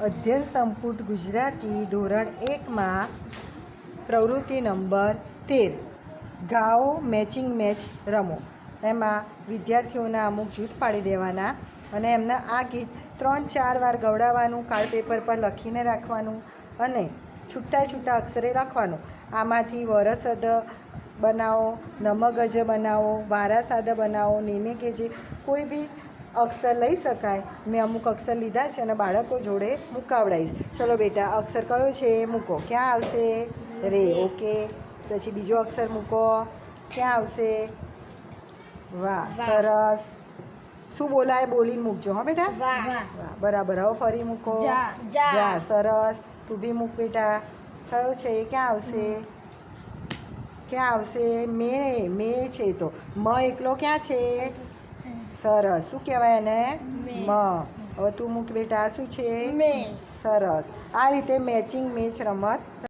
અધ્યયન સંપુટ ગુજરાતી ધોરણ એકમાં પ્રવૃત્તિ નંબર તેર. ગાઓ મેચિંગ મેચ રમો. એમાં વિદ્યાર્થીઓના અમુક જૂથ પાડી દેવાના અને એમના આ ગીત ત્રણ ચાર વાર ગવડાવવાનું કાર્ડ પેપર પર લખીને રાખવાનું અને છૂટા છૂટા અક્ષરે લખવાનું. આમાંથી વરસદ બનાવો નમગજ બનાવો વારા સાદા બનાવો નેમે કે જે કોઈ બી અક્ષર લઈ શકાય. મેં અમુક અક્ષર લીધા છે અને બાળકો જોડે મુકાવડાવીશ ચલો બેટા અક્ષર કયો છે મૂકો. ક્યાં આવશે? રે ઓકે. પછી બીજો અક્ષર મૂકો. ક્યાં આવશે? વાહ સરસ. શું બોલાય? બોલીને મૂકજો હા બેટા? વાહ. બરાબર. હવે ફરી મૂકો. જા સરસ. તું બી મૂક બેટા. કયો છે એ? ક્યાં આવશે? ક્યાં આવશે? મે મે છે તો. મ એકલો ક્યાં છે? સરસ. શું કહેવાય એને? મ. હવે તું મૂક બેટા શું છે? સરસ. આ રીતે મેચિંગ મેચ રમત.